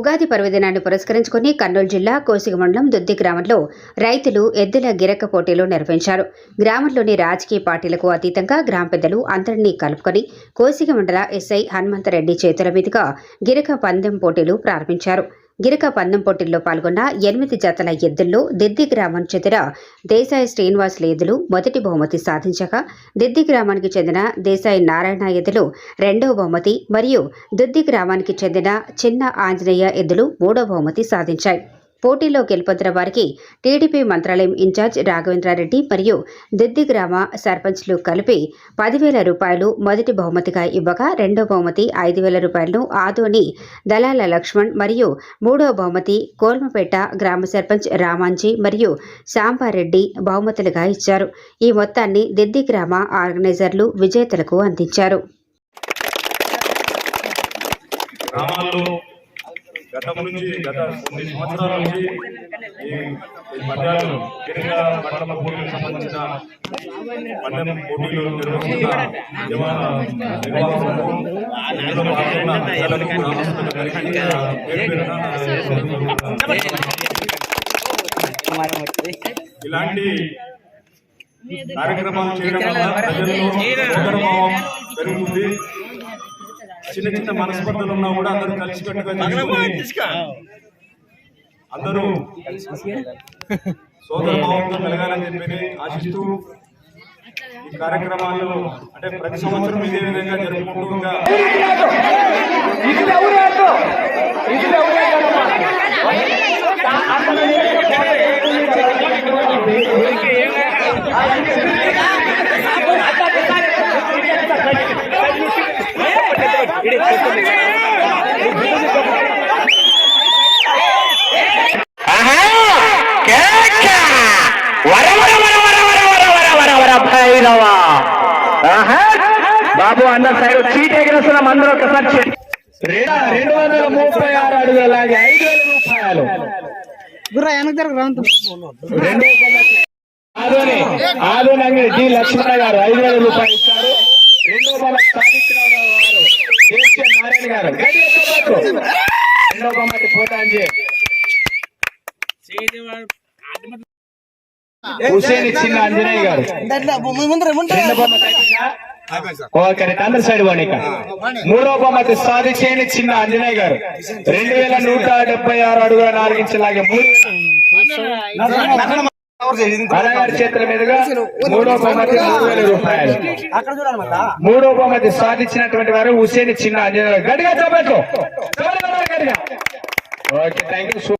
ఉగాది పర్వదినాన్ని పురస్కరించుకుని కర్నూలు జిల్లా కోసిగ మండలం దుద్ది గ్రామంలో రైతులు ఎద్దుల గిరక పోటీలు నిర్వహించారు. గ్రామంలోని రాజకీయ పార్టీలకు అతీతంగా గ్రామ పెద్దలు అందరినీ కలుపుకొని కోసిగ మండల ఎస్ఐ హనుమంతరెడ్డి చేతుల మీదుగా గిరక పందెం పోటీలు ప్రారంభించారు. గిరక పందెం పోటీల్లో పాల్గొన్న ఎనిమిది జతల ఎద్దుల్లో దిద్ది గ్రామం చెందిన దేశాయి శ్రీనివాసుల ఎద్దులు మొదటి బహుమతి సాధించగా దిద్ది గ్రామానికి చెందిన దేశాయి నారాయణ ఎద్దులు రెండవ బహుమతి మరియు దుద్ది గ్రామానికి చెందిన చిన్న ఆంజనేయ ఎద్దులు మూడో బహుమతి సాధించాయి. పోటీలో గెలుపొందిన వారికి టీడీపీ మంత్రాలయం ఇన్ఛార్జ్ రాఘవేంద్రారెడ్డి మరియు దిద్ది గ్రామ సర్పంచ్లు కలిపి పదివేల రూపాయలు మొదటి బహుమతిగా ఇవ్వగా రెండో బహుమతి ఐదు వేల రూపాయలను ఆదోని దళాల లక్ష్మణ్ మరియు మూడో బహుమతి కోల్మపేట గ్రామ సర్పంచ్ రామాంజీ మరియు సాంబారెడ్డి బహుమతులుగా ఇచ్చారు. ఈ మొత్తాన్ని దిద్ది గ్రామ ఆర్గనైజర్లు విజేతలకు అందించారు. గ్రామాల్లో గతం నుంచి గత కొన్ని సంవత్సరాల నుంచి ఈ పందాలు గిరిగా మండల పోటీకి సంబంధించిన మండల పోటీలు నిర్వహిస్తున్న ఇలాంటి కార్యక్రమాలు చేయడం వల్ల ప్రజల్లో పెరుగుతుంది. చిన్న చిన్న మనస్పర్ధలు ఉన్నా కూడా అందరూ కలిసికట్టుగా చేసుకుని అందరూ సోదర భావంతో మెలగాలని చెప్పి ఆశిస్తూ ఈ కార్యక్రమాలు అంటే ప్రతి సంవత్సరం ఇదే విధంగా జరుపుకుంటూ ఇంకా బాబు అందరు సైడ్ చీట్ ఎగిరేస్తున్నాం అందరూ ఒకసారి రెండు రెండు వందల ముప్పై ఆరు అడుగుల ఐదు వేల రూపాయలు గుర్రా వెనక జరగ రాంత రెండు ఆదోని ఆదోని జి లక్ష్మణ గారు ఐదు వేల రూపాయలు ఇచ్చారు రెండో కేసీ నారాయణ సైడ్ వాణిక మూడో బహుమతి సాధించేని చిన్న అంజనేయ గారు. రెండు వేల నూట డెబ్బై ఆరు అడుగుల నాలుగించలాగే మూడు. చేతుల మీదుగా మూడో బహుమతి మూడు వేల రూపాయలు అక్కడ చూడాలి మళ్ళా మూడో బహుమతి సాధించినటువంటి వారు హుసేన్ చిన్న అంజనేయ గారు. గట్టిగా చెప్పట్లు గట్టిగా. Okay thank you